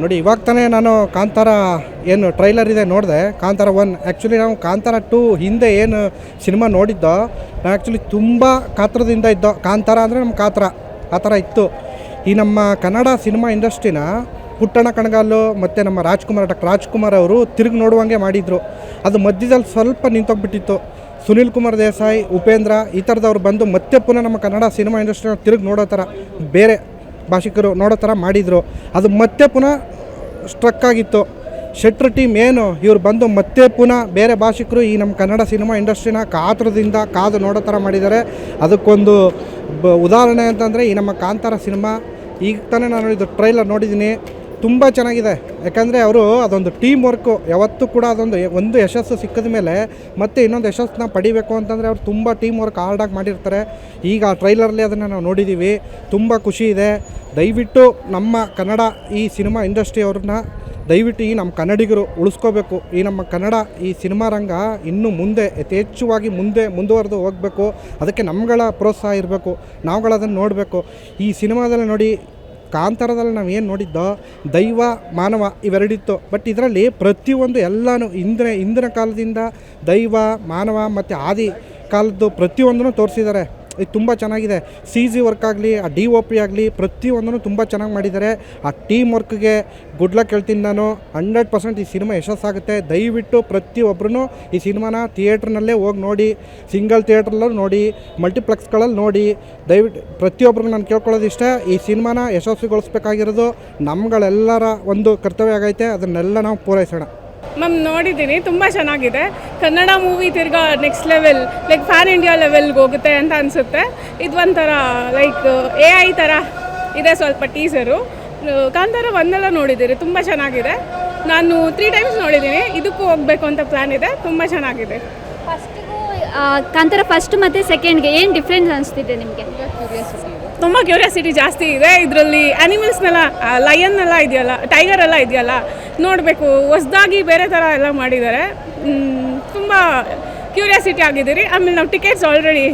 ನೋಡಿ, ಇವಾಗ ತಾನೇ ನಾನು ಕಾಂತಾರ ಏನು ಟ್ರೈಲರ್ ಇದೆ ನೋಡಿದೆ. ಕಾಂತಾರ ಒನ್ ಆ್ಯಕ್ಚುಲಿ ನಾವು ಕಾಂತಾರ ಟೂ ಹಿಂದೆ ಏನು ಸಿನಿಮಾ ನೋಡಿದ್ದೋ, ನಾನು ಆ್ಯಕ್ಚುಲಿ ತುಂಬ ಕಾತ್ರದಿಂದ ಇದ್ದೋ, ಕಾಂತಾರ ಅಂದರೆ ನಮ್ಮ ಕಾತರ, ಆ ಥರ ಇತ್ತು. ಈ ನಮ್ಮ ಕನ್ನಡ ಸಿನಿಮಾ ಇಂಡಸ್ಟ್ರಿನ ಪುಟ್ಟಣ ಕಣಗಾಲು ಮತ್ತು ನಮ್ಮ ರಾಜ್ಕುಮಾರ್, ಡಾಕ್ಟರ್ ರಾಜ್ಕುಮಾರ್ ಅವರು ತಿರುಗಿ ನೋಡುವಂಗೆ ಮಾಡಿದರು. ಅದು ಮಧ್ಯದಲ್ಲಿ ಸ್ವಲ್ಪ ನಿಂತೋಗ್ಬಿಟ್ಟಿತ್ತು. ಸುನೀಲ್ ಕುಮಾರ್ ದೇಸಾಯಿ, ಉಪೇಂದ್ರ ಈ ಥರದವ್ರು ಬಂದು ಮತ್ತೆ ಪುನಃ ನಮ್ಮ ಕನ್ನಡ ಸಿನಿಮಾ ಇಂಡಸ್ಟ್ರಿನ ತಿರುಗಿ ನೋಡೋ ಥರ, ಬೇರೆ. ಭಾಷಿಕರು ನೋಡೋ ಥರ ಮಾಡಿದರು. ಅದು ಮತ್ತೆ ಪುನಃ ಸ್ಟ್ರಕ್ ಆಗಿತ್ತು. ಶೆಟ್ರ್ ಟೀಮ್ ಏನು? ಇವ್ರು ಬಂದು ಮತ್ತೆ ಪುನಃ ಬೇರೆ ಭಾಷಿಕರು ಈ ನಮ್ಮ ಕನ್ನಡ ಸಿನಿಮಾ ಇಂಡಸ್ಟ್ರಿನ ಕಾತರದಿಂದ ಕಾದು ನೋಡೋ ಥರ ಮಾಡಿದ್ದಾರೆ. ಅದಕ್ಕೊಂದು ಉದಾಹರಣೆ ಅಂತಂದರೆ ಈ ನಮ್ಮ ಕಾಂತಾರ ಸಿನಿಮಾ. ಈಗ ತಾನೇ ನಾನು ಇದು ಟ್ರೈಲರ್ ನೋಡಿದ್ದೀನಿ. ತುಂಬ ಚೆನ್ನಾಗಿದೆ. ಯಾಕಂದರೆ ಅವರು ಅದೊಂದು ಟೀಮ್ ವರ್ಕು ಯಾವತ್ತೂ ಕೂಡ ಅದೊಂದು ಒಂದು ಯಶಸ್ಸು ಸಿಕ್ಕಿದ ಮೇಲೆ ಮತ್ತೆ ಇನ್ನೊಂದು ಯಶಸ್ಸನ್ನ ಪಡಿಬೇಕು ಅಂತಂದರೆ ಅವರು ತುಂಬ ಟೀಮ್ ವರ್ಕ್ ಹಾರ್ಡಾಗಿ ಮಾಡಿರ್ತಾರೆ. ಈಗ ಆ ಟ್ರೈಲರಲ್ಲಿ ಅದನ್ನು ನಾವು ನೋಡಿದ್ದೀವಿ ತುಂಬ ಖುಷಿ ಇದೆ. ದಯವಿಟ್ಟು ನಮ್ಮ ಕನ್ನಡ ಈ ಸಿನಿಮಾ ಇಂಡಸ್ಟ್ರಿ ಅವ್ರನ್ನ ದಯವಿಟ್ಟು ಈ ನಮ್ಮ ಕನ್ನಡಿಗರು ಉಳಿಸ್ಕೋಬೇಕು. ಈ ನಮ್ಮ ಕನ್ನಡ ಈ ಸಿನಿಮಾ ರಂಗ ಇನ್ನೂ ಮುಂದೆ, ಯಥೇಚ್ಛವಾಗಿ ಮುಂದೆ ಮುಂದುವರೆದು ಹೋಗಬೇಕು. ಅದಕ್ಕೆ ನಮ್ಗಳ ಪ್ರೋತ್ಸಾಹ ಇರಬೇಕು. ನಾವುಗಳದನ್ನು ನೋಡಬೇಕು. ಈ ಸಿನಿಮಾದಲ್ಲಿ ನೋಡಿ ಕಾಂತಾರದಲ್ಲಿ ನಾವು ಏನು ನೋಡಿದ್ದೋ, ದೈವ, ಮಾನವ ಇವೆರಡಿತ್ತು. ಬಟ್ ಇದರಲ್ಲಿ ಪ್ರತಿಯೊಂದು ಎಲ್ಲನೂ ಇಂದಿನ ಕಾಲದಿಂದ ದೈವ, ಮಾನವ ಮತ್ತು ಆದಿ ಕಾಲದ್ದು ಪ್ರತಿಯೊಂದನ್ನು ತೋರಿಸಿದ್ದಾರೆ. ಇದು ತುಂಬ ಚೆನ್ನಾಗಿದೆ. ಸಿ ಜಿ ವರ್ಕ್ ಆಗಲಿ, ಆ ಡಿ ಒ ಪಿ ಆಗಲಿ, ಪ್ರತಿಯೊಂದನ್ನು ತುಂಬ ಚೆನ್ನಾಗಿ ಮಾಡಿದ್ದಾರೆ. ಆ ಟೀಮ್ ವರ್ಕ್ಗೆ ಗುಡ್ ಲಕ್ ಹೇಳ್ತೀನಿ ನಾನು. ಹಂಡ್ರೆಡ್ ಪರ್ಸೆಂಟ್ ಈ ಸಿನಿಮಾ ಯಶಸ್ಸಾಗುತ್ತೆ ದಯವಿಟ್ಟು ಪ್ರತಿಯೊಬ್ಬರೂ ಈ ಸಿನಿಮಾನ ಥಿಯೇಟ್ರ್ನಲ್ಲೇ ಹೋಗಿ ನೋಡಿ ಸಿಂಗಲ್ ಥಿಯೇಟ್ರಲ್ಲೂ ನೋಡಿ ಮಲ್ಟಿಪ್ಲೆಕ್ಸ್ಗಳಲ್ಲಿ ನೋಡಿ. ದಯವಿಟ್ಟು ಪ್ರತಿಯೊಬ್ಬರಿಗೂ ನಾನು ಕೇಳ್ಕೊಳ್ಳೋದು ಇಷ್ಟ, ಈ ಸಿನಿಮಾನ ಯಶಸ್ವಿಗೊಳಿಸ್ಬೇಕಾಗಿರೋದು ನಮ್ಗಳೆಲ್ಲರ ಒಂದು ಕರ್ತವ್ಯ ಆಗೈತೆ. ಅದನ್ನೆಲ್ಲ ನಾವು ಪೂರೈಸೋಣ. ಮ್ಯಾಮ್ ನೋಡಿದ್ದೀನಿ ತುಂಬ ಚೆನ್ನಾಗಿದೆ. ಕನ್ನಡ ಮೂವಿ ತಿರ್ಗಾ next level like pan India ಲೆವೆಲ್ಗೆ ಹೋಗುತ್ತೆ ಅಂತ ಅನಿಸುತ್ತೆ. ಇದು ಒಂಥರ ಲೈಕ್ ಎ ಐ ಥರ ಇದೆ ಸ್ವಲ್ಪ ಟೀಸರು ಕಾಂತಾರ ಒಂದೆಲ್ಲ ನೋಡಿದ್ದೀರಿ ತುಂಬ ಚೆನ್ನಾಗಿದೆ. ನಾನು ತ್ರೀ ಟೈಮ್ಸ್ ನೋಡಿದ್ದೀನಿ ಇದಕ್ಕೂ ಹೋಗಬೇಕು ಅಂತ ಪ್ಲ್ಯಾನ್ ಇದೆ ತುಂಬ ಚೆನ್ನಾಗಿದೆ. ಫಸ್ಟಿಗೂ ಕಾಂತಾರ ಫಸ್ಟ್ ಮತ್ತು ಸೆಕೆಂಡ್ಗೆ ಏನು ಡಿಫ್ರೆನ್ಸ್ ಅನಿಸ್ತಿದೆ ನಿಮಗೆ? ತುಂಬ ಕ್ಯೂರಿಯಾಸಿಟಿ ಜಾಸ್ತಿ ಇದೆ ಇದರಲ್ಲಿ ಆ್ಯನಿಮಲ್ಸ್ನೆಲ್ಲ ಲಯನ್ ಎಲ್ಲ ಇದೆಯಲ್ಲ ಟೈಗರ್ ಎಲ್ಲ ಇದೆಯಲ್ಲ, ನೋಡಬೇಕು. ಹೊಸ್ದಾಗಿ ಬೇರೆ ಥರ ಎಲ್ಲ ಮಾಡಿದ್ದಾರೆ. ತುಂಬ ಕ್ಯೂರಿಯಾಸಿಟಿ ಆಗಿದ್ದೀರಿ. ಆಮೇಲೆ ನಾವು ಟಿಕೆಟ್ಸ್ ಆಲ್ರೆಡಿ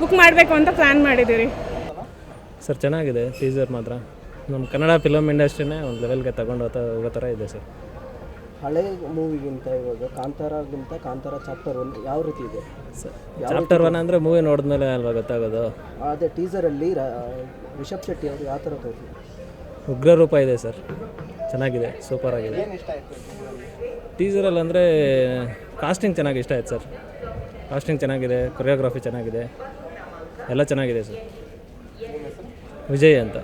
ಬುಕ್ ಮಾಡಬೇಕು ಅಂತ ಪ್ಲ್ಯಾನ್ ಮಾಡಿದ್ದೀರಿ. ಸರ್, ಚೆನ್ನಾಗಿದೆ. ಟೀಸರ್ ಮಾತ್ರ. ನಮ್ಮ ಕನ್ನಡ ಫಿಲಮ್ ಇಂಡಸ್ಟ್ರಿನೇ ಒಂದು ಲೆವೆಲ್ಗೆ ತಗೊಂಡು ಹೋಗ್ತಾ ಹೋಗೋ ಥರ ಇದೆ ಸರ್. ಹಳೆ ಮೂವಿಗಿಂತ ಇವಾಗ ಕಾಂತಾರಗಿಂತ ಕಾಂತಾರ ಚಾಪ್ಟರ್ ಒನ್ ಯಾವ ರೀತಿ ಇದೆ? ಚಾಪ್ಟರ್ ಒನ್ ಅಂದರೆ ಮೂವಿ ನೋಡಿದ್ಮೇಲೆ ಅಲ್ವಾ ಗೊತ್ತಾಗೋದು? ಅದೇ ಟೀಸರಲ್ಲಿ ರಿಷಬ್ ಶೆಟ್ಟಿ ಅವರು ಯಾವ ಥರ ತೋರಿಸಿ ಉಗ್ರ ರೂಪ ಇದೆ ಸರ್. ಚೆನ್ನಾಗಿದೆ ಸೂಪರ್ ಆಗಿದೆ. ಟೀಸರಲ್ಲಿ ಅಂದರೆ ಕಾಸ್ಟಿಂಗ್ ಚೆನ್ನಾಗಿ ಇಷ್ಟ ಆಯ್ತು ಸರ್. ಕಾಸ್ಟಿಂಗ್ ಚೆನ್ನಾಗಿದೆ ಕೊರಿಯೋಗ್ರಫಿ ಚೆನ್ನಾಗಿದೆ. ಎಲ್ಲ ಚೆನ್ನಾಗಿದೆ ಸರ್. ವಿಜಯ್ ಅಂತ.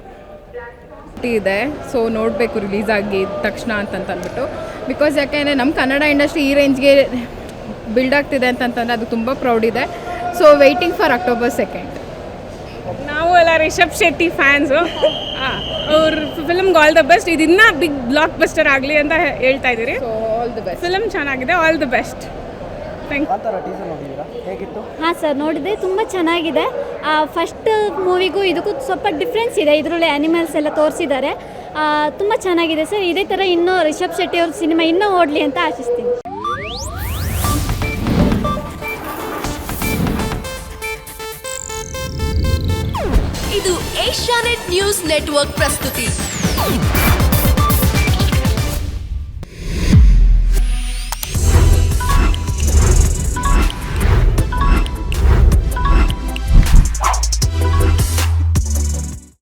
ಇದೆ ಸೊ ನೋಡಬೇಕು ರಿಲೀಸ್ ಆಗಿ ತಕ್ಷಣ ಅಂತಂತ ಅಂದ್ಬಿಟ್ಟು ಬಿಕಾಸ್ ಯಾಕೆಂದರೆ ನಮ್ಮ ಕನ್ನಡ ಇಂಡಸ್ಟ್ರಿ ಈ ರೇಂಜ್ಗೆ ಬಿಲ್ಡ್ ಆಗ್ತಿದೆ ಅಂತಂತಂದರೆ ಅದು ತುಂಬ ಪ್ರೌಡ್ ಇದೆ. So waiting for October second ನಾವು ಎಲ್ಲ ರಿಷಬ್ ಶೆಟ್ಟಿ ಫ್ಯಾನ್ಸು ಅವ್ರ ಫಿಲ್ಮ್ಗೆ ಆಲ್ ದ ಬೆಸ್ಟ್ ಇದು ಇನ್ನೂ ಬಿಗ್ ಬ್ಲಾಕ್ ಬಸ್ಟರ್ ಆಗಲಿ ಅಂತ ಹೇಳ್ತಾ ಇದ್ದೀರಿ. Film all the best film ಚೆನ್ನಾಗಿದೆ ಆಲ್ ದ ಬೆಸ್ಟ್ ಹಾಂ ಸರ್ ನೋಡಿದೆ ತುಂಬ ಚೆನ್ನಾಗಿದೆ. ಫಸ್ಟ್ ಮೂವಿಗೂ ಇದಕ್ಕೂ ಸ್ವಲ್ಪ ಡಿಫ್ರೆನ್ಸ್ ಇದೆ. ಇದರಲ್ಲಿ ಆ್ಯನಿಮಲ್ಸ್ ಎಲ್ಲ ತೋರಿಸಿದ್ದಾರೆ. ತುಂಬ ಚೆನ್ನಾಗಿದೆ ಸರ್. ಇದೇ ಥರ ಇನ್ನೂ ರಿಷಬ್ ಶೆಟ್ಟಿ ಅವ್ರ ಸಿನಿಮಾ ಇನ್ನೂ ಓಡಲಿ ಅಂತ ಆಶಿಸ್ತೀನಿ. ಇದು ಏಷ್ಯಾನೆಟ್ ನ್ಯೂಸ್ ನೆಟ್ವರ್ಕ್ ಪ್ರಸ್ತುತಿ.